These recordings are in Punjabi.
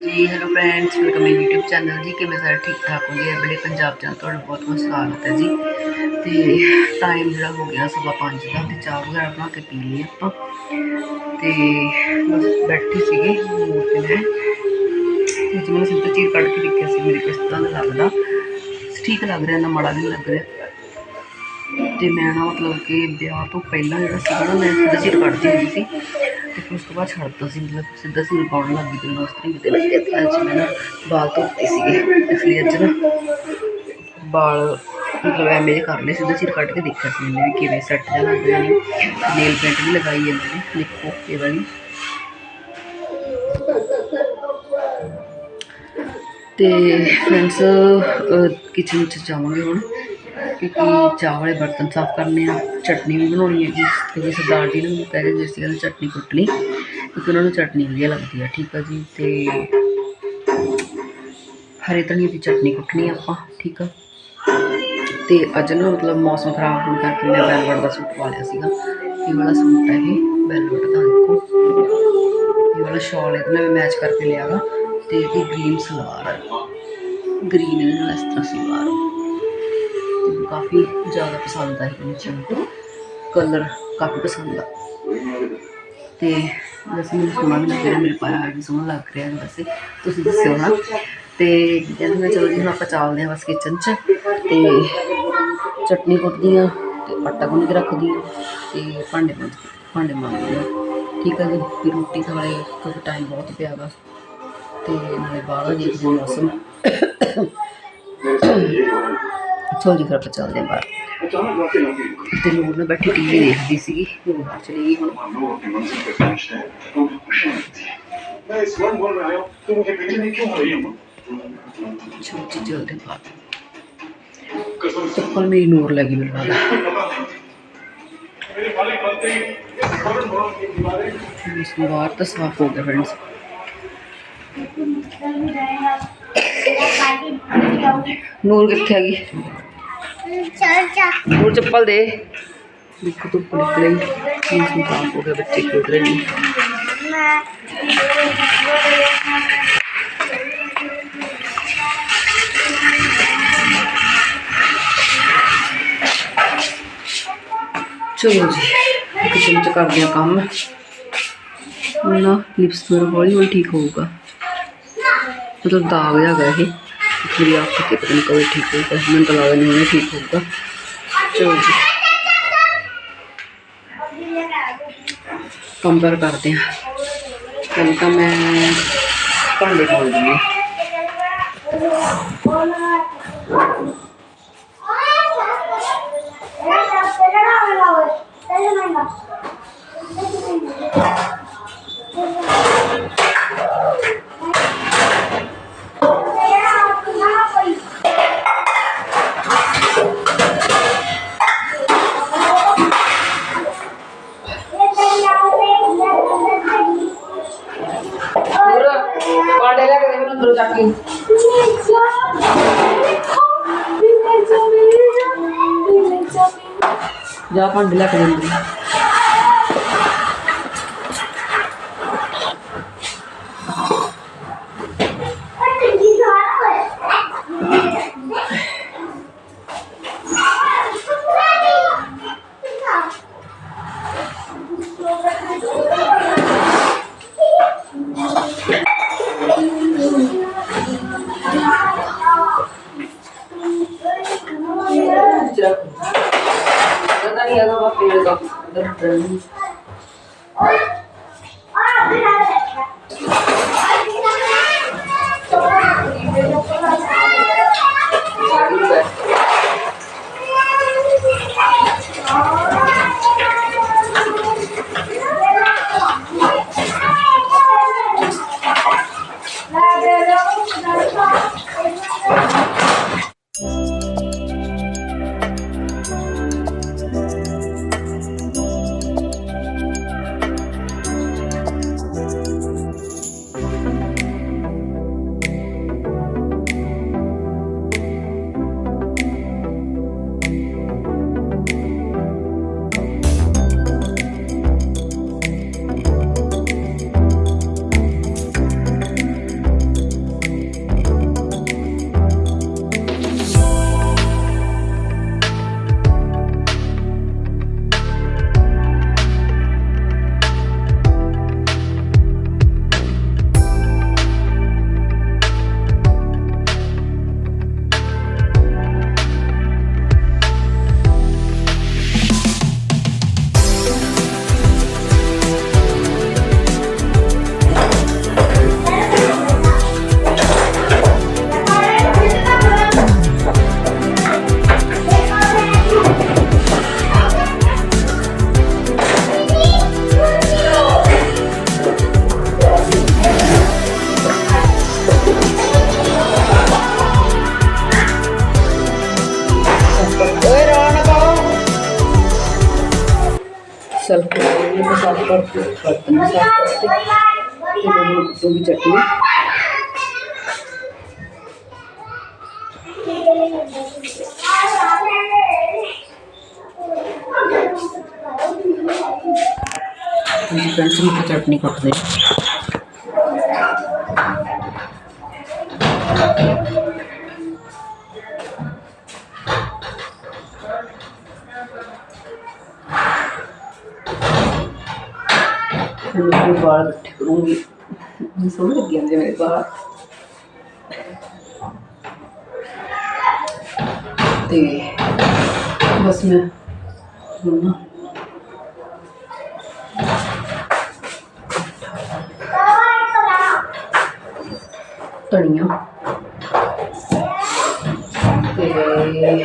ਜੀ hello friends welcome my YouTube channel ਜੀ ਕਿਵੇਂ ਸਾਰੇ ਠੀਕ ਠਾਕ ਹੋਗੇ ਬੜੇ ਪੰਜਾਬ ਚੈਨਲ ਤੁਹਾਡਾ ਬਹੁਤ ਬਹੁਤ ਸਵਾਗਤ ਹੈ ਜੀ ਤੇ ਟਾਈਮ ਜਿਹੜਾ ਹੋ ਗਿਆ ਸਵਾ ਪੰਜ ਦਾ ਤੇ ਚਾਹ ਵਗੈਰਾ ਬਣਾ ਕੇ ਪੀ ਲਈ ਆਪਾਂ ਤੇ ਬਸ ਬੈਠੀ ਸੀਗੀ ਮੂਡ ਤੇ ਮੈਂ ਤੇ ਜਿਵੇਂ ਸਿੱਧਾ ਚੀਰ ਕੱਢ ਕੇ ਦੇਖਿਆ ਸੀ ਮੇਰੇ ਕਿਸ ਤਰ੍ਹਾਂ ਦਾ ਲੱਗਦਾ ਠੀਕ ਲੱਗ ਰਿਹਾ ਨਾ ਮਾੜਾ ਨਹੀਂ ਲੱਗ ਰਿਹਾ ਤੇ ਮੈਂ ਨਾ ਮਤਲਬ ਕਿ ਵਿਆਹ ਤੋਂ ਪਹਿਲਾਂ ਜਿਹੜਾ ਸੀਗਾ ਨਾ ਮੈਂ ਸਿੱਧਾ ਚੀਰ ਕੱਢਦੀ ਹੁੰਦੀ ਸੀ ਤੇ ਫਿਰ ਉਸ ਤੋਂ ਬਾਅਦ ਛੱਡਤਾ ਸੀ, ਮਤਲਬ ਸਿੱਧਾ ਸਿਰ ਪਾਉਣ ਲੱਗ ਗਈ ਤੇ ਮੈਨੂੰ ਉਸ ਤਰੀਕੇ ਤੇ ਲੱਗਿਆ ਤੇ ਅੱਜ ਮੈਂ ਨਾ ਬਾਲ ਧੋਤੇ ਸੀਗੇ, ਇਸ ਲਈ ਅੱਜ ਨਾ ਬਾਲ ਮਤਲਬ ਐਵੇਂ ਜਿਹੇ ਕਰ ਲਏ, ਸਿੱਧਾ ਚੀਰ ਕੱਢ ਕੇ ਦੇਖਿਆ ਸੀ ਮੈंने ਵੀ ਕਿਵੇਂ ਸੈੱਟ ਜਿਹਾ ਲੱਗ ਰਿਹਾ ਨੇ ਨੇਲ ਪੈਂਟ ਵੀ ਲਗਾਈ ਹੈ ਮੈंने ਦੇਖੋ ਇਹ ਵਾਲੀ। ਤੇ ਫਰੈਂਡਸ ਕਿਚਨ ਚ ਜਾਵਾਂਗੇ ਹੁਣ। ਕਿਉਂਕਿ ਚਾਹ ਵਾਲੇ ਬਰਤਨ ਸਾਫ਼ ਕਰਨੇ ਆ, ਚਟਨੀ ਵੀ ਬਣਾਉਣੀ ਹੈ ਜੀ ਤੇ ਸਰਦਾਰ ਜੀ ਨੂੰ ਕਹਿ ਰਹੇ ਸੀ ਕਹਿੰਦੇ ਚਟਨੀ ਕੁੱਟਣੀ, ਕਿਉਂਕਿ ਉਹਨਾਂ ਨੂੰ ਚਟਨੀ ਵਧੀਆ ਲੱਗਦੀ ਆ, ਠੀਕ ਆ ਜੀ, ਤੇ ਹਰੇ ਧਨੀਏ ਦੀ ਚਟਨੀ ਕੁੱਟਣੀ ਆਪਾਂ, ਠੀਕ ਆ। ਤੇ ਅੱਜ ਨਾ ਮਤਲਬ ਮੌਸਮ ਖਰਾਬ ਹੋਣ ਕਰਕੇ ਮੈਂ ਵੈਲਵਟ ਦਾ ਸੂਟ ਪਾ ਲਿਆ ਸੀਗਾ, ਇਹ ਵਾਲਾ ਸੂਟ ਹੈ ਇਹ ਵੈਲਵਟ ਦਾ ਦੇਖੋ। ਇਹ ਵਾਲਾ ਸ਼ਾਲ ਇਹਦੇ ਨਾਲ ਮੈਚ ਕਰਕੇ ਲਿਆ ਵਾ, ਤੇ ਇਹਦੀ ਗ੍ਰੀਨ ਸਲਵਾਰ ਹੈ ਗ੍ਰੀਨ ਇਹਦੇ ਨਾਲ ਇਸ ਤਰ੍ਹਾਂ ਸਲਵਾਰ ਕਾਫੀ ਜ਼ਿਆਦਾ ਪਸੰਦ ਆਈ ਮੈਨੂੰ ਚੰਗਾ ਕਲਰ ਕਾਫੀ ਪਸੰਦ ਆ। ਤੇ ਵੈਸੇ ਮੈਨੂੰ ਸੋਹਣਾ ਵੀ ਲੱਗ ਰਿਹਾ, ਮੇਰੇ ਪਾਇਆ ਵੀ ਸੋਹਣਾ ਲੱਗ ਰਿਹਾ ਵੈਸੇ ਤੁਸੀਂ ਦੱਸਿਓ ਨਾ। ਤੇ ਕਹਿੰਦੇ ਮੈਂ ਚਲੋ ਜੀ, ਹੁਣ ਆਪਾਂ ਚੱਲਦੇ ਹਾਂ ਬਸ ਕਿਚਨ 'ਚ। ਤੇ ਚਟਨੀ ਕੁੱਟਦੀ ਆ ਤੇ ਆਟਾ ਗੁੰਨ ਕੇ ਰੱਖਦੀ ਆ ਤੇ ਭਾਂਡੇ ਭਾਂਡੇ ਮਾਂਜਦੀ ਆ ਠੀਕ ਆ ਜੀ ਫਿਰ ਰੋਟੀ ਖਾਣੇ ਕਿਉਂਕਿ ਟਾਈਮ ਬਹੁਤ ਪਿਆ ਵਾ। ਤੇ ਨਾਲੇ ਬਾਹਰ ਦੇਖਦੇ ਹਾਂ ਮੌਸਮ। ਚਲੋ ਜੀ ਫਿਰ ਆਪਾਂ ਚੱਲਦੇ ਹਾਂ ਬਾਹਰ ਤੇ ਨੂਰ ਨੇ ਬੈਠੀ ਟੀਵੀ ਦੇਖਦੀ ਸੀਗੀ ਨੂਰ ਬਾਹਰ ਚਲੀ ਗਈ ਹੁਣ हम लोग अपनी मंजिल पे पहुंचते हैं तो मुझे खुशी मिलती है मैं इस वक्त बोल रहा हूँ तो मुझे भेजने क्यों आ रही हूँ ਚਲੋ ਜੀ ਚੱਲਦੇ ਹਾਂ ਬਾਹਰ कसम से ਚੱਪਲ ਮੇਰੀ ਨੂਰ ਲੱਗੀ ਮੈਨੂੰ ਲੱਗਦਾ मेरे मालिक बनते ही फौरन भवन नूर कितने गई? नूर चप्पल दे। देखो तो काम हो गया, बच्चे खेल रहे चलो जी, किचन च कर दिया काम। ना, लिप्स थोड़ा हौली हौली ठीक होगा ਮਤਲਬ ਦਾਗ ਹੈਗਾ ਇਹ। ਮੇਰੀ ਅੱਖ ਤੇ ਪਤਾ ਨਹੀਂ ਕਦੋਂ ਠੀਕ ਹੋਊਗਾ, ਮੈਨੂੰ ਤਾਂ ਲੱਗਦਾ ਨਹੀਂ ਹੁਣੇ ਠੀਕ ਹੋਊਗਾ। ਚਲੋ ਜੀ। ਕੰਮ ਕਰਦੇ ਹਾਂ। ਪਹਿਲਾਂ ਤਾਂ ਮੈਂ ਭਾਂਡੇ ਪਾਉਂਦੀ ਹਾਂ। ਜਾ ਭਾਂਡੇ ਲੈ happened. ਮੈਨੂੰ ਕੁੱਟੂਗੀ ਚਟਨੀ ਹਾਂਜੀ ਫਰੈਂਡਸ ਮੈਂ ਚਟਨੀ ਕੁੱਟਦੇ ਹਾਂ। ਫਿਰ ਮੈਂ ਆਪਣੇ ਵਾਲ ਇਕੱਠੇ ਜਾਂਦੇ ਮੇਰੇ ਵਾਲ ਤੇ ਬਸ ਮੈਂ ਹੁਣ ਨਾ ਧਨੀਆ। ਤੇ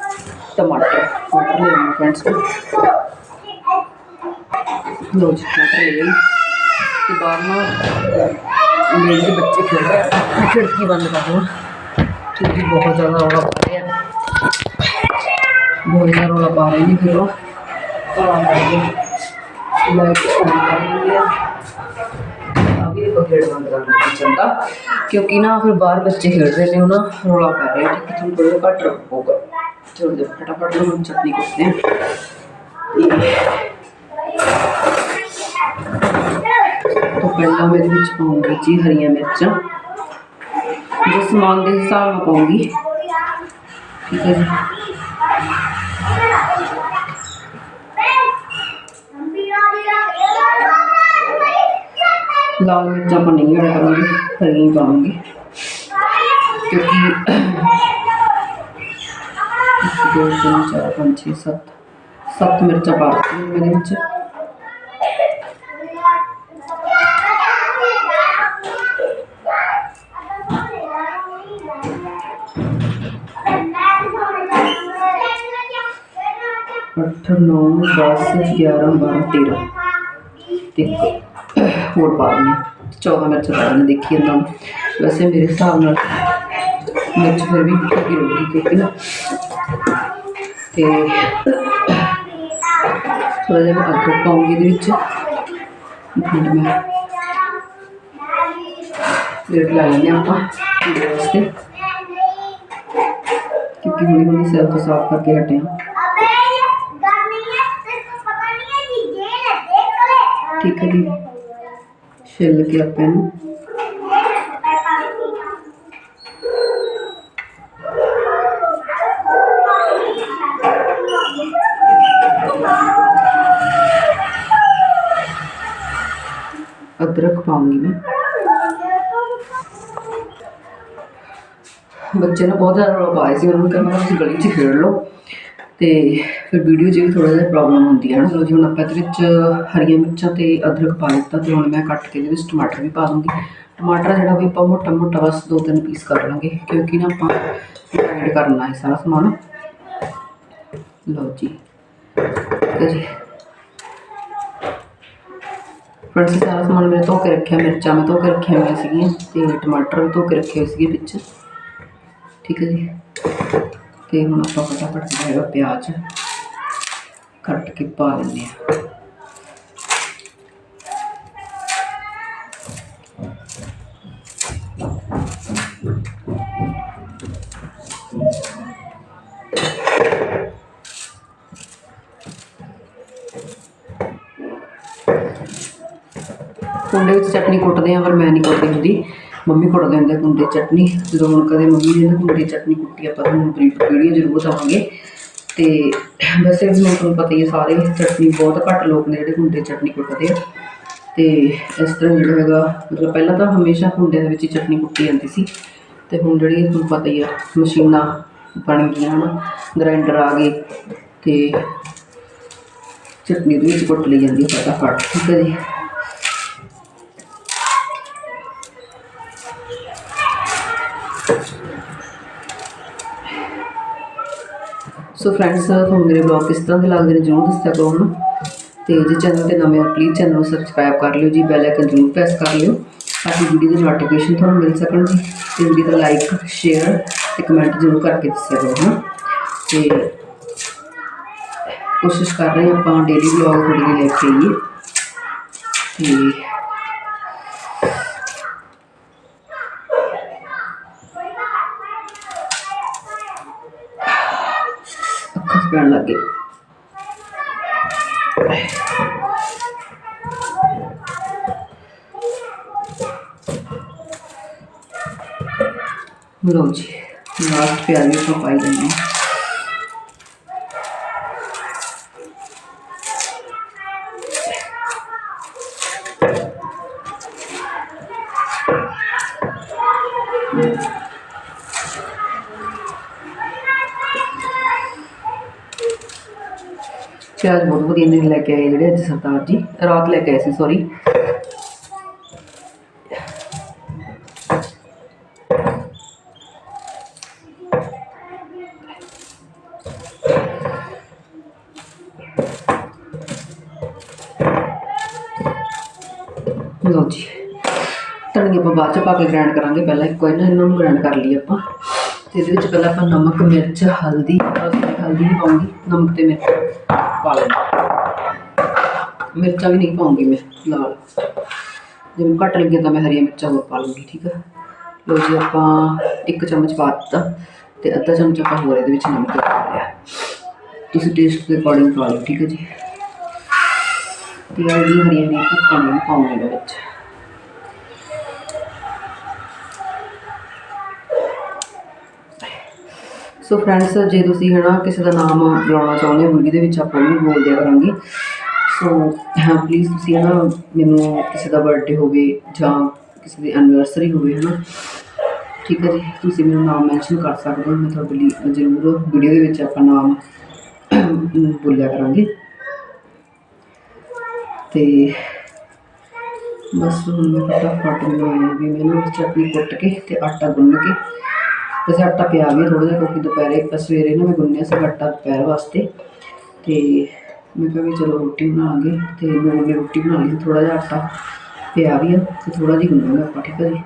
ਕਿਉਂਕਿ ਬਹੁਤ ਜ਼ਿਆਦਾ ਰੌਲਾ ਪਾ ਰਿਹਾ ਬਹੁਤ ਜ਼ਿਆਦਾ ਰੌਲਾ ਪਾ ਰਹੇ ਨੇ ਫਿਰ ਉਹ ਤਾਂ ਕਰਕੇ ਮੈਂ ਕੁਛ ਨਹੀਂ ਕਰ ਰਹੀ ਹਾਂ ਅਭੀ ਇਹ ਗੇਟ ਬੰਦ ਕਰਨਾ ਕਿਚਨ ਦਾ ਕਿਉਂਕਿ ਨਾ ਫਿਰ ਬਾਹਰ ਬੱਚੇ ਖੇਡ ਰਹੇ ਨੇ ਉਹ ਨਾ ਰੌਲਾ ਪੈ ਰਿਹਾ ਠੀਕ ਹੈ ਤੁਹਾਨੂੰ ਥੋੜਾ ਘੱਟ ਰੱਖੋਗਾ ਚਲੋ ਜੀ ਫਟਾਫਟ ਨੂੰ ਹੁਣ ਚਟਨੀ ਕੁੱਟਦੇ ਹਾਂ ਤੋਂ ਪਹਿਲਾਂ ਮੈਂ ਇਹਦੇ ਵਿੱਚ ਪਾਉਂਗੀ ਜੀ ਹਰੀਆਂ ਮਿਰਚਾਂ ਜੋ ਸਮਾਨ ਦੇ ਹਿਸਾਬ ਨਾਲ ਪਾਉਂਗੀ ਠੀਕ ਹੈ ਜੀ ਲਾਲ ਮਿਰਚਾਂ ਆਪਾਂ ਨਹੀਂ ਐਡ ਕਰਾਂਗੇ ਹਰੀਆਂ ਹੀ ਪਾਵਾਂਗੇ ਕਿਉਂਕਿ ਇੱਕ, ਦੋ ਤਿੰਨ ਚਾਰ ਪੰਜ ਛੇ ਸੱਤ ਸੱਤ ਮਿਰਚਾਂ ਪਾ ਦਿੱਤੀਆਂ ਮੈਂ ਇਹਦੇ ਵਿੱਚ ਅੱਠ ਨੌ ਦਸ ਗਿਆਰਾਂ ਬਾਰਾਂ ਤੇਰਾਂ ਤੇ ਇੱਕ ਹੋਰ ਪਾ ਦਿੰਦੇ ਹਾਂ ਚੌਦਾਂ ਮਿਰਚ ਪਾ ਦਿੰਦੇ ਦੇਖੀ ਜਾਂਦਾ ਹੁਣ। ਵੈਸੇ ਮੇਰੇ ਹਿਸਾਬ ਨਾਲ ਮਿਰਚ ਫਿਰ ਵੀ ਘੱਟੀ ਰਹੂਗੀ ਕਿਉਂਕਿ ਨਾ ਤੇ ਥੋੜਾ ਜਿਹਾ ਮੈਂ ਅਦਰਕ ਪਾਉਂਗੀ ਇਹਦੇ ਵਿੱਚ। ਇੱਕ ਮਿੰਟ ਮੈਂ ਰੇਟ ਲਾ ਲੈਂਦੇ ਹਾਂ ਆਪਾਂ ਇਹਦੇ ਵਾਸਤੇ। ਕਿਉਂਕਿ ਹੁਣੇ ਹੁਣੇ ਸਿਰ ਤੋਂ ਸਾਫ਼ ਕਰਕੇ ਹਟੇ ਹਾਂ। ਠੀਕ ਹੈ ਜੀ। ਛਿੱਲ ਕੇ ਆਪਾਂ ਇਹਨੂੰ ਅਦਰਕ ਪਾਉਂਗੀ ਮੈਂ। ਬੱਚੇ ਨੇ ਬਹੁਤ ਜ਼ਿਆਦਾ ਰੌਲਾ ਪਾਏ ਸੀ, ਉਹਨਾਂ ਨੂੰ ਕਹਿੰਦਾ ਤੁਸੀਂ ਗਲੀ 'ਚ ਖੇਡ ਲਓ। ਤੇ ਫਿਰ ਵੀਡੀਓ 'ਚ ਵੀ ਥੋੜਾ ਜਿਹਾ ਪ੍ਰੋਬਲਮ ਹੁੰਦੀ ਹੈ ਨਾ ਲੋ ਜੀ ਹੁਣ ਆਪਾਂ ਇਹਦੇ ਵਿੱਚ ਹਰੀਆਂ ਮਿਰਚਾਂ ਤੇ ਅਦਰਕ ਪਾ ਦਿੱਤਾ ਤੇ ਹੁਣ ਮੈਂ ਕੱਟ ਕੇ ਇਹਦੇ ਵਿੱਚ ਟਮਾਟਰ ਵੀ ਪਾ ਦੂੰਗੀ। ਟਮਾਟਰ ਜਿਹੜਾ ਵੀ ਆਪਾਂ ਮੋਟਾ ਮੋਟਾ ਬਸ ਦੋ ਤਿੰਨ ਪੀਸ ਕਰ ਲਾਂਗੇ, ਕਿਉਂਕਿ ਨਾ ਆਪਾਂ ਐਡ ਕਰਨਾ ਹੈ ਸਾਰਾ ਸਮਾਨ। ਲਓ ਜੀ। ਠੀਕ ਹੈ ਜੀ। ਫਰੈਂਡਸ ਸਾਰਾ ਸਮਾਨ ਮੈਂ ਧੋ ਕੇ ਰੱਖਿਆ, ਮਿਰਚਾਂ ਮੈਂ ਧੋ ਕੇ ਰੱਖੀਆਂ ਹੋਈਆਂ ਸੀਗੀਆਂ ਤੇ ਟਮਾਟਰ ਵੀ ਧੋ ਕੇ ਰੱਖੇ ਹੋਏ ਸੀਗੇ ਵਿੱਚ। ਠੀਕ ਹੈ ਜੀ। ਤੇ ਹੁਣ ਆਪਾਂ ਫਟਾਫਟ ਜਿਹੜਾ ਪਿਆਜ਼ ਕੱਟ ਕੇ ਪਾ ਦਿੰਦੇ ਹਾਂ। ਕੁੰਡੇ ਵਿੱਚ ਚਟਨੀ ਕੁੱਟਦੇ ਆ, ਪਰ ਮੈਂ ਨਹੀਂ ਕੁੱਟਦੀ ਹੁੰਦੀ। ਮੰਮੀ ਕੁੱਟਦੇ ਹੁੰਦੇ ਕੁੰਡੇ ਚਟਨੀ। ਜਦੋਂ ਹੁਣ ਕਦੇ ਮੰਮੀ ਨੇ ਨਾ ਕੁੰਡੇ ਚਟਨੀ ਕੁੱਟੀ, ਆਪਾਂ ਤੁਹਾਨੂੰ ਬਰੀਕ ਵੀਡੀਓ ਜ਼ਰੂਰ ਦਵਾਂਗੇ ਤੇ ਵੈਸੇ ਵੀ ਮੈਨੂੰ ਤੁਹਾਨੂੰ ਪਤਾ ਹੀ ਹੈ ਸਾਰੇ, ਚਟਨੀ ਬਹੁਤ ਘੱਟ ਲੋਕ ਨੇ ਜਿਹੜੇ ਕੁੰਡੇ ਚਟਨੀ ਕੁੱਟਦੇ ਆ। ਤੇ ਇਸ ਤਰ੍ਹਾਂ ਜਿਹੜਾ ਹੈਗਾ, ਮਤਲਬ ਪਹਿਲਾਂ ਤਾਂ ਹਮੇਸ਼ਾ ਕੁੰਡਿਆਂ ਦੇ ਵਿੱਚ ਹੀ ਚਟਨੀ ਕੁੱਟੀ ਜਾਂਦੀ ਸੀ। ਤੇ ਹੁਣ ਜਿਹੜੀ ਤੁਹਾਨੂੰ ਪਤਾ ਹੀ ਆ, ਮਸ਼ੀਨਾਂ ਬਣ ਗਈਆਂ ਹਨ, ਗ੍ਰਾਈਂਡਰ ਆ ਗਏ, ਤੇ ਚਟਨੀ ਦੇ ਵਿੱਚ ਕੁੱਟ ਲਈ ਜਾਂਦੀ ਹੈ ਫਟਾਫਟ, ਠੀਕ ਹੈ ਜੀ। ਸੋ ਫਰੈਂਡਸ ਤੁਹਾਨੂੰ ਮੇਰੇ ਬਲੌਗ ਕਿਸ ਤਰ੍ਹਾਂ ਦੇ ਲੱਗਦੇ ਨੇ ਜਰੂਰ ਦੱਸਿਆ ਕਰੋ ਨਾ ਤੇ ਜੇ ਚੈਨਲ ਤੇ ਨਵੇਂ ਹੋ ਪਲੀਜ਼ ਚੈਨਲ ਨੂੰ ਸਬਸਕ੍ਰਾਈਬ ਕਰ ਲਿਓ ਜੀ ਬੈਲ ਆਈਕਨ ਜਰੂਰ ਪ੍ਰੈਸ ਕਰ ਲਿਓ, ਤਾਂ ਕਿ ਵੀਡੀਓ ਦੀ ਨੋਟੀਫਿਕੇਸ਼ਨ ਤੁਹਾਨੂੰ ਮਿਲ ਸਕਣ ਜੀ। ਤੇ ਵੀਡੀਓ ਦਾ ਲਾਈਕ ਸ਼ੇਅਰ ਤੇ ਕਮੈਂਟ ਜਰੂਰ ਕਰਕੇ ਦੱਸਿਆ ਕਰੋ ਨਾ ਤੇ ਕੋਸ਼ਿਸ਼ ਕਰ ਰਹੇ ਆਪਾਂ ਡੇਲੀ ਵਲੌਗ ਤੁਹਾਡੇ ਲਈ ਲੈ ਕੇ ਆਈਏ। ਤੇ ਅੱਖਾਂ 'ਚ ਪੈਣ ਲੱਗ ਗਏ ਲਓ ਜੀ ਲਾਸਟ ਪਿਆਜ਼ ਵੀ ਪਿਆਜ਼ ਬਹੁਤ ਵਧੀਆ ਨੇ ਲੈ ਕੇ ਆਏ ਜਿਹੜੇ ਅੱਜ ਸਰਦਾਰ ਜੀ। ਰਾਤ ਲੈ ਕੇ ਆਏ ਸੀ ਸੌਰੀ ਲਓ ਜੀ ਧਨੀਆ ਆਪਾਂ ਬਾਅਦ ਚ ਪਾ ਕੇ ਗ੍ਰਾਈਂਡ ਕਰਾਂਗੇ। ਪਹਿਲਾਂ ਇੱਕ ਵਾਰ ਨਾ ਇਹਨਾਂ ਨੂੰ ਗ੍ਰਾਈਂਡ ਕਰ ਲਈ ਆਪਾਂ। ਤੇ ਇਹਦੇ ਵਿੱਚ ਪਹਿਲਾਂ ਆਪਾਂ ਨਮਕ, ਮਿਰਚ, ਹਲਦੀ ਹਲਦੀ ਨਹੀਂ ਪਾਉਂਗੀ, ਨਮਕ ਤੇ ਮਿਰਚ। ਪਾ ਲੈਣਾ ਮਿਰਚਾਂ ਵੀ ਨਹੀਂ ਪਾਉਂਗੀ ਮੈਂ ਲਾਲ। ਜੇ ਮੈਨੂੰ ਘੱਟ ਲੱਗੇ ਤਾਂ ਮੈਂ ਹਰੀਆਂ ਮਿਰਚਾਂ ਹੋਰ ਪਾ ਲੂੰਗੀ, ਠੀਕ ਹੈ ਲਓ ਜੀ ਆਪਾਂ ਇੱਕ ਚਮਚ ਪਾ ਦਿੱਤਾ ਤੇ ਅੱਧਾ ਚਮਚ ਆਪਾਂ ਹੋਰ ਇਹਦੇ ਵਿੱਚ ਨਮਕ ਪਾ ਲਿਆ। ਤੁਸੀਂ ਟੇਸਟ ਦੇ ਅਕੋਰਡਿੰਗ ਪਾ ਲਓ, ਠੀਕ ਹੈ ਜੀ? ਤੇ ਇਹ ਵੀ ਹਰੀਆਂ ਨਹੀਂ ਪਾਉਣੀਆਂ ਪਾਉਣੀਆਂ ਇਹਦੇ ਵਿੱਚ। ਸੋ ਫਰੈਂਡਸ ਜੇ ਤੁਸੀਂ ਹਨਾ ਕਿਸੇ ਦਾ ਨਾਮ ਬੁਲਾਉਣਾ ਚਾਹੁੰਦੇ ਹੋ, ਵੀਡੀਓ ਦੇ ਵਿੱਚ ਆਪਾਂ ਵੀ ਬੋਲ ਦਿਆ ਕਰਾਂਗੇ। ਸੋ ਹਾਂ ਪਲੀਜ਼ ਤੁਸੀਂ ਹਨਾ ਮੈਨੂੰ ਕਿਸੇ ਦਾ ਬਰਥਡੇ ਹੋਵੇ ਜਾਂ ਕਿਸੇ ਦੀ ਐਨੀਵਰਸਰੀ ਹੋਵੇ ਹਨਾ, ਠੀਕ ਹੈ ਜੀ, ਤੁਸੀਂ ਮੈਨੂੰ ਨਾਮ ਮੈਂਸ਼ਨ ਕਰ ਸਕਦੇ ਹੋ, ਮੈਂ ਤੁਹਾਡੇ ਲਈ ਜ਼ਰੂਰ ਵੀਡੀਓ ਦੇ ਵਿੱਚ ਆਪਾਂ ਨਾਮ ਬੋਲਿਆ ਕਰਾਂਗੇ। ਤੇ ਬਸ ਹੁਣ ਮੈਂ ਫਟਾਫਟ ਬਣਾਇਆ ਵੀ ਮੈਨੂੰ ਚਟਨੀ ਕੁੱਟ ਕੇ ਤੇ ਆਟਾ ਗੁੰਨ ਕੇ ਵੈਸੇ ਆਟਾ ਪਿਆ ਵੀ ਥੋੜ੍ਹਾ ਜਿਹਾ ਕਿਉਂਕਿ ਦੁਪਹਿਰੇ ਸਵੇਰੇ ਨਾ ਮੈਂ ਗੁੰਨਿਆ ਸੀ ਆਟਾ ਦੁਪਹਿਰ ਵਾਸਤੇ। ਤੇ ਮੈਂ ਕਿਹਾ ਵੀ ਚਲੋ ਰੋਟੀ ਬਣਾਵਾਂਗੇ ਤੇ ਮੈਂ ਉਹਨੇ ਰੋਟੀ ਬਣਾ ਲਈ, ਥੋੜ੍ਹਾ ਜਿਹਾ ਆਟਾ ਪਿਆ ਵੀ ਆ ਤੇ ਥੋੜ੍ਹਾ ਜਿਹਾ ਗੁੰਨਾਂਗੇ ਆਪਾਂ, ਠੀਕ ਹੈ ਜੀ।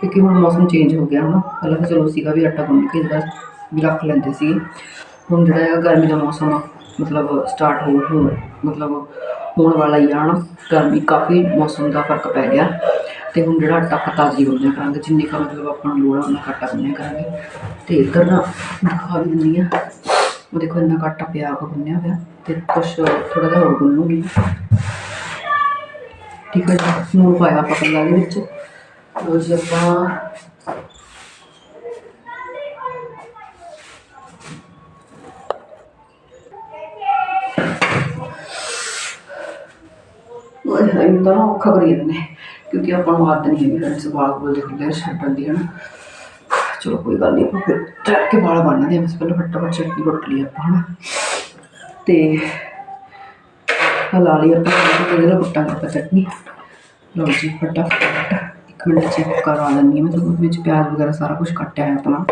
ਕਿਉਂਕਿ ਹੁਣ ਮੌਸਮ ਚੇਂਜ ਹੋ ਗਿਆ ਹਨਾ ਪਹਿਲਾਂ ਤਾਂ ਚਲੋ ਸੀਗਾ ਵੀ ਆਟਾ ਗੁੰਨ ਕੇ ਜਿਹੜਾ ਵੀ ਰੱਖ ਲੈਂਦੇ ਸੀ ਹੁਣ ਜਿਹੜਾ ਹੈਗਾ ਗਰਮੀ ਦਾ ਮੌਸਮ ਆ, ਮਤਲਬ ਸਟਾਰਟ ਹੋ ਹੋ, ਮਤਲਬ ਹੋਣ ਵਾਲਾ ਹੀ ਆ ਹਨਾ। ਗਰਮੀ ਕਾਫੀ ਮੌਸਮ ਦਾ ਫ਼ਰਕ ਪੈ ਗਿਆ। ਤੇ ਹੁਣ ਜਿਹੜਾ ਆਟਾ ਆਪਾਂ ਤਾਜ਼ੀ ਗੁੰਨਿਆ ਕਰਾਂਗੇ, ਜਿੰਨੀ ਕੁ ਮਤਲਬ ਆਪਾਂ ਨੂੰ ਲੋੜ ਆ, ਉਹਨਾਂ ਆਟਾ ਗੁੰਨਿਆ ਕਰਾਂਗੇ। ਤੇ ਇੱਧਰ ਨਾ ਦਿਖਾ ਵੀ ਦਿੰਦੀ ਆ। ਉਹ ਦੇਖੋ ਇੰਨਾ ਆਟਾ ਪਿਆ ਵਾ ਗੁੰਨਿਆ ਹੋਇਆ, ਤੇ ਕੁਛ ਥੋੜਾ ਜਿਹਾ ਹੋਰ ਗੁੰਨੂਗੀ ਠੀਕ ਹੈ ਜੀ ਨੂਨ ਪਾਇਆ ਆਪਾਂ ਕੱਲਾ ਦੇ ਵਿੱਚ। ਲਓ ਜੀ ਆਪਾਂ। ਉਹ ਹੈ ਤਾਂ ਔਖਾ ਕਰੀ ਜਾਂਦੇ ਕਿਉਂਕਿ ਆਪਾਂ ਨੂੰ ਆਦਤ ਨਹੀਂ ਹੈਗੀ ਫਰੈਂਡਸ ਵਾਲ ਕੋਲ ਦੇ ਛੱਡਣ ਦੀ ਹਨਾ ਚਲੋ ਕੋਈ ਗੱਲ ਨਹੀਂ ਫਿਰ ਠਹਿਰ ਕੇ ਵਾਲ ਬੰਨਦੇ ਹਾਂ ਬਸ ਪਹਿਲਾਂ ਫਟਾਫਟ ਚਟਨੀ ਕੁੱਟ ਲਈ ਆਪਾਂ, ਹਨਾ। ਤੇ ਹਲਾ ਲਈ ਆਪਾਂ ਇਹਦੇ ਨਾਲ ਕੁੱਟਾਂਗੇ ਆਪਾਂ ਚਟਨੀ। ਲਓ ਜੀ, ਫਟਾਫਟ ਇੱਕ ਮਿੰਟ ਚੈੱਕ ਕਰਾ ਲੈਂਦੀ ਹਾਂ ਮੈਂ ਤੁਹਾਨੂੰ ਵਿੱਚ ਪਿਆਜ਼ ਵਗੈਰਾ ਸਾਰਾ ਕੁਝ ਕੱਟਿਆ ਹੈ ਆਪਣਾ।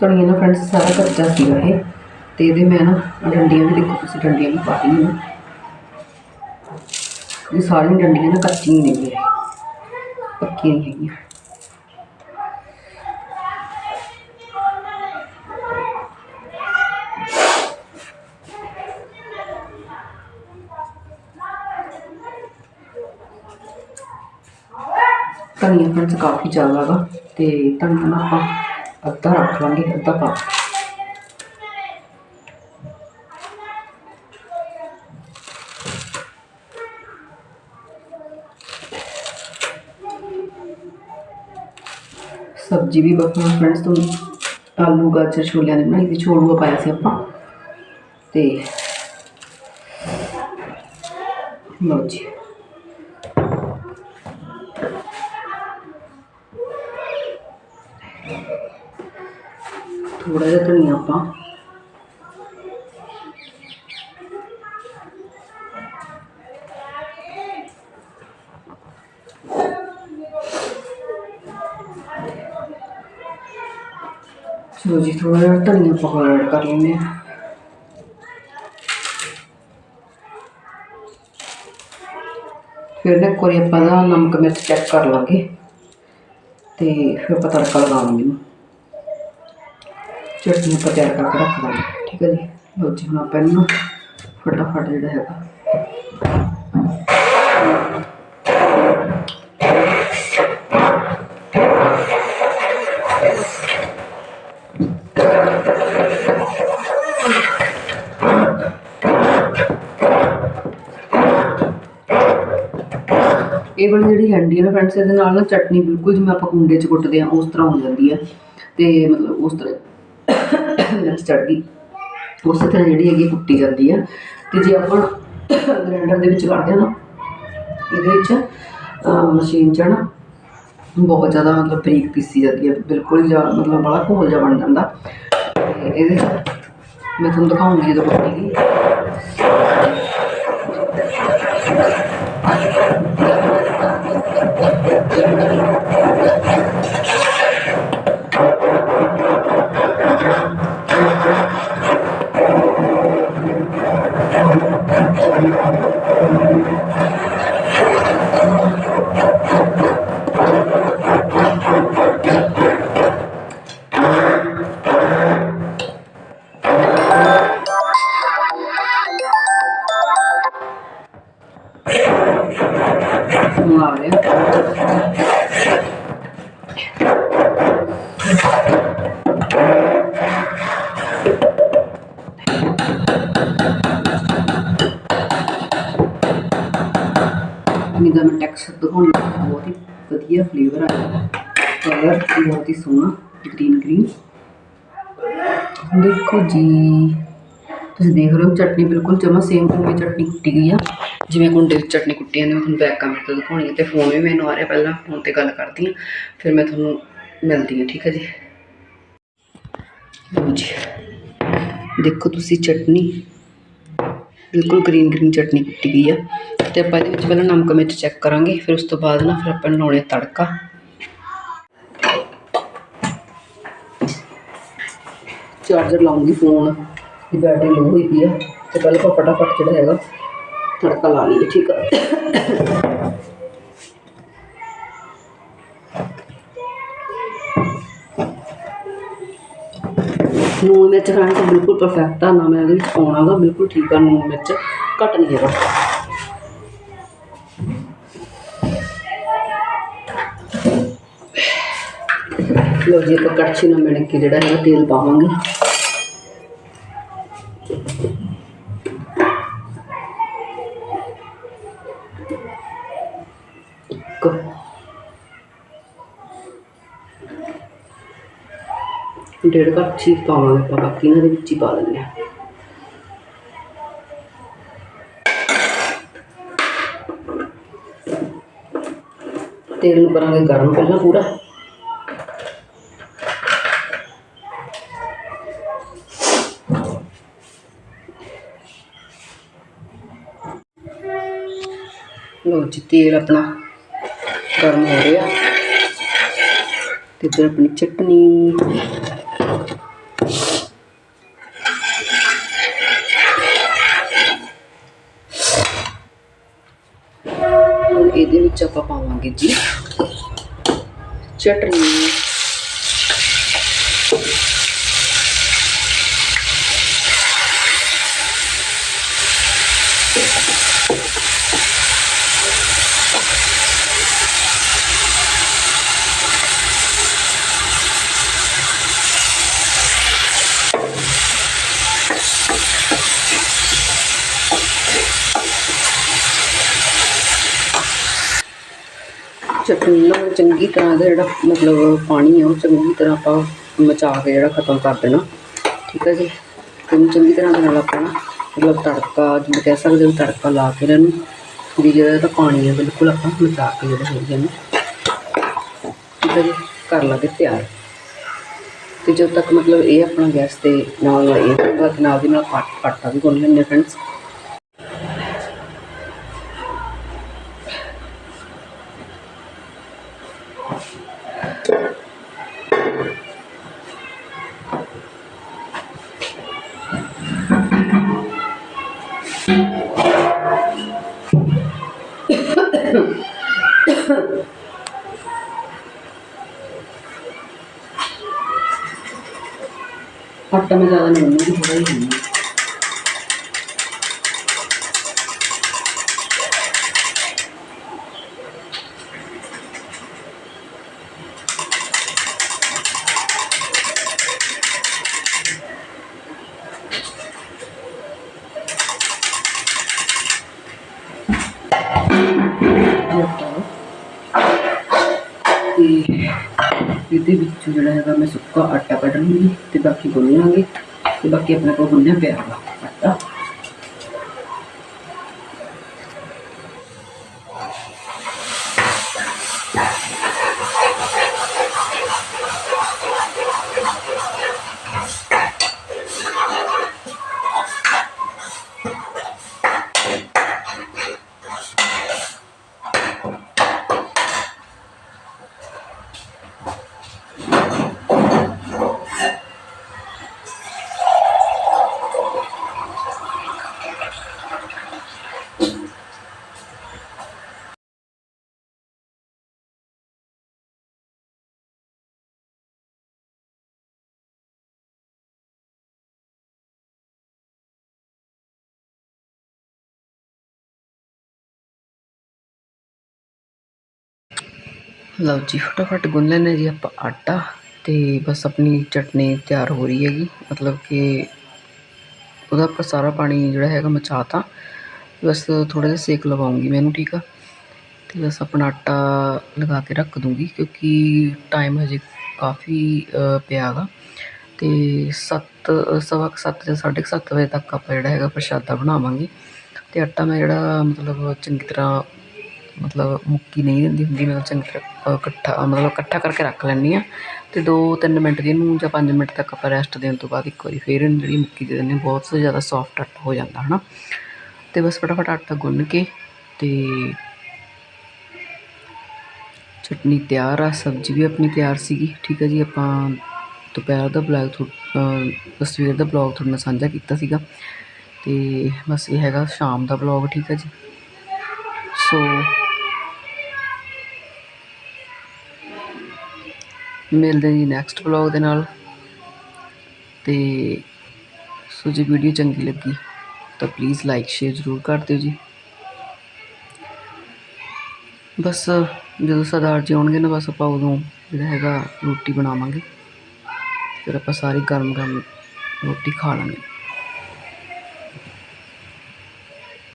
ਧਨੀਆ ਨਾ ਫਰੈਂਡਸ ਸਾਰਾ ਕੱਚਾ ਸੀਗਾ ਇਹ। ਤੇ ਇਹਦੇ ਮੈਂ ਨਾ ਡੰਡੀਆਂ ਵੀ ਦੇਖੋ ਤੁਸੀਂ, ਡੰਡੀਆਂ ਵੀ ਪਾ ਲਈਆਂ। ਇਹ ਸਾਰੀਆਂ ਡੰਡੀਆਂ ਨਾ ਕੱਚੀਆਂ ਨੇ ਮੇਰੇ। ਪੱਕੀਆਂ ਨਹੀਂ ਹੈਗੀਆਂ। ਧਨੀਆ ਫਰੈਂਡਸ ਕਾਫੀ ਜ਼ਿਆਦਾ ਵਾ ਤੇ ਧਨੀਆ ਨਾ ਆਪਾਂ ਅੱਧਾ ਰੱਖ ਲਾਂਗੇ ਅੱਧਾ ਪਾ ਸਬਜ਼ੀ ਵੀ ਬਖਣਾ ਫਰੈਂਡਸ ਤੋਂ ਆਲੂ ਗਾਜਰ ਛੋਲਿਆਂ ਦੀ ਬਣਾਈ ਸੀ ਛੋਲੂਆ ਪਾਇਆ ਸੀ ਆਪਾਂ ਤੇ ਲਓ ਜੀ ਥੋੜਾ ਜਿਹਾ ਧਨੀਆ ਆਪਾਂ। ਚਲੋ ਜੀ ਥੋੜਾ ਜਿਹਾ ਧਨੀਆ ਆਪਾਂ ਐਡ ਕਰ ਲੈਂਦੇ ਹਾਂ। ਫਿਰ ਨਾ ਇੱਕ ਆਪਾਂ ਦਾ ਨਮਕ ਮਿਰਚ ਚੈੱਕ ਕਰ ਲਾਂਗੇ। ਤੇ ਫਿਰ ਆਪਾਂ ਤੜਕਾ ਲਗਾਵਾਂਗੇ ਇਹਨੂੰ ਚਟਨੀ ਆਪਾਂ ਤਿਆਰ ਕਰਕੇ ਰੱਖ ਲਾਂਗੇ ਠੀਕ ਹੈ ਜੀ। ਲਓ ਜੀ ਹੁਣ ਆਪਾਂ ਇਹਨੂੰ ਫਟਾਫਟ ਜਿਹੜਾ ਹੈਗਾ। ਇਹ ਵਾਲੀ ਜਿਹੜੀ ਹੰਡੀ ਹੈ ਨਾ ਫਰੈਂਡਸ ਇਹਦੇ ਨਾਲ ਨਾ ਚਟਨੀ ਬਿਲਕੁਲ ਜਿਵੇਂ ਆਪਾਂ ਕੁੰਡੇ 'ਚ ਕੁੱਟਦੇ ਆ ਉਸ ਤਰ੍ਹਾਂ ਹੋ ਜਾਂਦੀ ਹੈ। ਤੇ ਮਤਲਬ ਉਸ ਤਰ੍ਹਾਂ ਮਿਰਚ ਚੜ ਗਈ। ਉਸੇ ਤਰ੍ਹਾਂ ਜਿਹੜੀ ਹੈਗੀ ਕੁੱਟੀ ਜਾਂਦੀ ਹੈ ਤੇ ਜੇ ਆਪਾਂ ਗ੍ਰੈਂਡਰ ਦੇ ਵਿੱਚ ਕਰਦੇ ਆ ਨਾ, ਇਹਦੇ ਵਿੱਚ ਮਸ਼ੀਨ 'ਚ ਨਾ ਬਹੁਤ ਜ਼ਿਆਦਾ ਮਤਲਬ ਬਰੀਕ ਪੀਸੀ ਜਾਂਦੀ ਹੈ ਬਿਲਕੁਲ ਹੀ ਜ਼ਿਆਦਾ ਮਤਲਬ ਬੜਾ ਘੋਲ ਜਿਹਾ ਬਣ ਜਾਂਦਾ। ਤੇ ਇਹਦੇ ਮੈਂ ਤੁਹਾਨੂੰ ਦਿਖਾਉਂਗੀ ਜਦੋਂ ਕੁੱਟੀ ਗਈ ਇਹਦਾ ਮੈਂ ਬਹੁਤ ਹੀ ਵਧੀਆ ਫਲੇਵਰ ਆਇਆ ਕਲਰ ਬਹੁਤ ਹੀ ਸੋਹਣਾ ਗ੍ਰੀਨ ਗ੍ਰੀਨ ਦੇਖੋ ਜੀ, ਤੁਸੀਂ ਦੇਖ ਰਹੇ ਹੋ ਚਟਨੀ ਬਿਲਕੁਲ ਜਮਾ ਸੇਮ ਉਵੇਂ ਚਟਨੀ ਕੁੱਟੀ ਗਈ ਆ। ਜਿਵੇਂ ਕੁੰਡੇ ਵਿੱਚ ਚਟਨੀ ਕੁੱਟੀ ਜਾਂਦੀ ਮੈਂ ਤੁਹਾਨੂੰ ਬੈਕ ਕੈਮਰੇ ਤੋਂ ਦਿਖਾਉਣੀ ਹੈ ਤੇ ਫੋਨ ਵੀ ਮੈਨੂੰ ਆ ਰਿਹਾ, ਪਹਿਲਾਂ ਫੋਨ ਤੇ ਗੱਲ ਕਰਦੀ ਹਾਂ ਫਿਰ ਮੈਂ ਤੁਹਾਨੂੰ ਮਿਲਦੀ ਹਾਂ ਠੀਕ ਹੈ ਜੀ? ਲਓ ਜੀ, ਦੇਖੋ ਤੁਸੀਂ ਚਟਨੀ। ਬਿਲਕੁਲ ਗ੍ਰੀਨ ਗ੍ਰੀਨ ਚਟਨੀ ਕੁੱਟੀ ਗਈ ਆ। ਤੇ ਆਪਾਂ ਇਹਦੇ ਵਿੱਚ ਪਹਿਲਾਂ ਨਮਕ ਮਿਰਚ ਚੈੱਕ ਕਰਾਂਗੇ, ਫਿਰ ਉਸ ਤੋਂ ਬਾਅਦ ਨਾ ਫਿਰ ਆਪਾਂ ਲਾਉਣੇ ਤੜਕਾ। ਚਾਰਜਰ ਲਾਉਂਗੀ ਫੋਨ ਦੀ ਬੈਟਰੀ ਲੋ ਹੋਈ ਪਈ ਆ। ਤੇ ਪਹਿਲਾਂ ਆਪਾਂ ਫਟਾਫਟ ਜਿਹੜਾ ਹੈਗਾ ਤੜਕਾ ਲਾ ਲਈਏ, ਠੀਕ ਆ। ਨੂਣ ਮਿਰਚ ਖਾਣ ਤਾਂ ਬਿਲਕੁਲ ਪਰਫੈਕਟ ਆ, ਨਾ ਮੈਂ ਇਹਦੇ ਵਿੱਚ ਪਾਉਣਾ ਗਾ, ਬਿਲਕੁਲ ਠੀਕ ਆ ਨੂਨ ਮਿਰਚ ਘੱਟ ਨਹੀਂ ਹੈਗਾ। ਲੋ ਜੀ ਆਪਾਂ ਕੜਛੀ ਨਾਲ ਮਿਣ ਕੇ ਜਿਹੜਾ ਹੈਗਾ ਤੇਲ ਪਾਵਾਂਗੇ ਇੱਕ ਡੇਢ ਕੜਛੀ ਪਾਵਾਂਗੇ ਆਪਾਂ, ਬਾਕੀ ਇਹਨਾਂ ਦੇ ਵਿੱਚ ਹੀ ਪਾ ਦਿੰਦੇ ਹਾਂ। ਤੇਲ ਨੂੰ ਕਰਾਂਗੇ ਗਰਮ ਪਹਿਲਾਂ ਪੂਰਾ। ਲਓ ਜੀ, ਤੇਲ ਆਪਣਾ ਗਰਮ ਹੋ ਰਿਹਾ। ਤੇ ਇੱਧਰ ਆਪਣੀ ਚਟਨੀ ਇਹਦੇ ਵਿੱਚ ਆਪਾਂ ਜੀ। ਚਟਨੀ। ਚਟਨੀ ਨਾਲ ਚੰਗੀ ਤਰ੍ਹਾਂ ਦਾ ਜਿਹੜਾ ਮਤਲਬ ਪਾਣੀ ਆ, ਉਹ ਚੰਗੀ ਤਰ੍ਹਾਂ ਆਪਾਂ ਮਚਾ ਕੇ ਜਿਹੜਾ ਖਤਮ ਕਰ ਦੇਣਾ। ਠੀਕ ਹੈ ਜੀ? ਤੇ ਚੰਗੀ ਤਰ੍ਹਾਂ ਦੇ ਨਾਲ ਆਪਾਂ ਮਤਲਬ ਤੜਕਾ ਜਿਵੇਂ ਕਹਿ ਸਕਦੇ ਹੋ ਤੜਕਾ ਲਾ ਕੇ ਇਹਨਾਂ ਨੂੰ ਵੀ ਜਿਹੜਾ ਇਹਦਾ ਪਾਣੀ ਹੈ ਬਿਲਕੁਲ ਆਪਾਂ ਮਚਾ ਕੇ ਜਿਹੜਾ ਹੋ ਗਿਆ ਇਹਨੂੰ ਠੀਕ ਹੈ ਜੀ? ਕਰ ਲਾਂਗੇ ਤਿਆਰ। ਤੇ ਜਦੋਂ ਤੱਕ ਮਤਲਬ ਇਹ ਆਪਣਾ ਗੈਸ ਤੇ ਨਾਲ ਇਹ ਹੋਊਗਾ ਤੇ ਨਾਲ ਦੀ ਨਾਲ ਆਟ- ਆਟਾ ਵੀ ਗੁੰਨ ਲੈਂਦੇ ਫਰੈਂਡਸ ਆਟਾ ਮੈਂ ਜ਼ਿਆਦਾ ਨਹੀਂ ਉਹਦੇ ਵਿੱਚ ਜਿਹੜਾ ਹੈਗਾ ਮੈਂ ਸੁੱਕਾ ਆਟਾ ਕੱਢ ਲੂੰਗੀ ਤੇ ਬਾਕੀ ਗੁੰਨ ਲਾਂਗੇ ਤੇ ਬਾਕੀ ਆਪਣੇ ਕੋਲ ਗੁੰਨਿਆ ਪਿਆ ਵਾ ਆਟਾ। ਲਓ ਜੀ ਫਟਾਫਟ ਗੁੰਨ ਲੈਂਦੇ ਜੀ ਆਪਾਂ ਆਟਾ ਤੇ ਬਸ ਆਪਣੀ ਚਟਨੀ ਤਿਆਰ ਹੋ ਰਹੀ ਹੈਗੀ। ਮਤਲਬ ਕਿ ਉਹਦਾ ਆਪਾਂ ਸਾਰਾ ਪਾਣੀ ਜਿਹੜਾ ਹੈਗਾ ਮਚਾਤਾ। ਬਸ ਥੋੜਾ ਜਿਹਾ ਸੇਕ ਲਵਾਉਂਗੀ ਮੈਨੂੰ ਠੀਕ ਆ? ਤੇ ਬਸ ਆਪਣਾ ਆਟਾ ਲਗਾ ਕੇ ਰੱਖ ਦੂੰਗੀ ਕਿਉਂਕਿ ਟਾਈਮ ਹਜੇ ਕਾਫੀ ਅ, ਪਿਆ ਗਾ ਤੇ 7 ਸਵਾ ਕੁ ਸੱਤ ਜਾਂ ਸਾਢੇ ਕੁ ਸੱਤ ਵਜੇ ਤੱਕ ਆਪਾਂ ਜਿਹੜਾ ਹੈਗਾ ਪ੍ਰਸ਼ਾਦਾ ਬਣਾਵਾਂਗੇ। ਤੇ ਆਟਾ ਮੈਂ ਜਿਹੜਾ ਮਤਲਬ ਚੰਗੀ ਤਰ੍ਹਾਂ ਮਤਲਬ ਮੁੱਕੀ ਨਹੀਂ ਦਿੰਦੀ ਹੁੰਦੀ, ਮੈਂ ਚੰਗੀ ਤਰ੍ਹਾਂ ਇਕੱਠਾ, ਮਤਲਬ ਇਕੱਠਾ ਕਰਕੇ ਰੱਖ ਲੈਂਦੀ ਹਾਂ ਅਤੇ ਦੋ ਤਿੰਨ ਮਿੰਟ ਦੀ ਇਹਨੂੰ ਜਾਂ ਪੰਜ ਮਿੰਟ ਤੱਕ ਆਪਾਂ ਰੈਸਟ ਦੇਣ ਤੋਂ ਬਾਅਦ ਇੱਕ ਵਾਰੀ ਫਿਰ ਇਹਨੂੰ ਜਿਹੜੀ ਮੁੱਕੀ ਦੇ ਦਿੰਦੇ ਹਾਂ, ਬਹੁਤ ਜ਼ਿਆਦਾ ਸੌਫਟ ਆਟਾ ਹੋ ਜਾਂਦਾ ਹੈ ਨਾ ਅਤੇ ਬਸ ਫਟਾਫਟ ਆਟਾ ਗੁੰਨ ਕੇ ਅਤੇ ਚਟਨੀ ਤਿਆਰ ਆ, ਸਬਜ਼ੀ ਵੀ ਆਪਣੀ ਤਿਆਰ ਸੀਗੀ, ਠੀਕ ਹੈ ਜੀ, ਆਪਾਂ ਦੁਪਹਿਰ ਦਾ ਬਲੌਗ ਥੋ ਸਵੇਰ ਦਾ ਬਲੌਗ ਤੁਹਾਡੇ ਨਾਲ ਸਾਂਝਾ ਕੀਤਾ ਸੀਗਾ। ਤੇ ਬਸ ਇਹ ਹੈਗਾ ਸ਼ਾਮ ਦਾ ਬਲੌਗ ਠੀਕ ਹੈ ਜੀ। ਸੋ ਮਿਲਦੇ ਜੀ ਨੈਕਸਟ ਬਲੌਗ ਦੇ ਨਾਲ। ਤੇ ਸੋ ਜੇ ਵੀਡੀਓ ਚੰਗੀ ਲੱਗੀ, ਤਾਂ ਪਲੀਜ਼ ਲਾਈਕ ਸ਼ੇਅਰ ਜ਼ਰੂਰ ਕਰ ਦਿਓ ਜੀ। ਬਸ ਜਦੋਂ ਸਰਦਾਰ ਜੀ ਆਉਣਗੇ ਨਾ, ਬਸ ਆਪਾਂ ਉਦੋਂ ਜਿਹੜਾ ਹੈਗਾ ਰੋਟੀ ਬਣਾਵਾਂਗੇ। ਫਿਰ ਆਪਾਂ ਸਾਰੀ ਗਰਮ ਗਰਮ ਰੋਟੀ ਖਾ ਲਾਂਗੇ।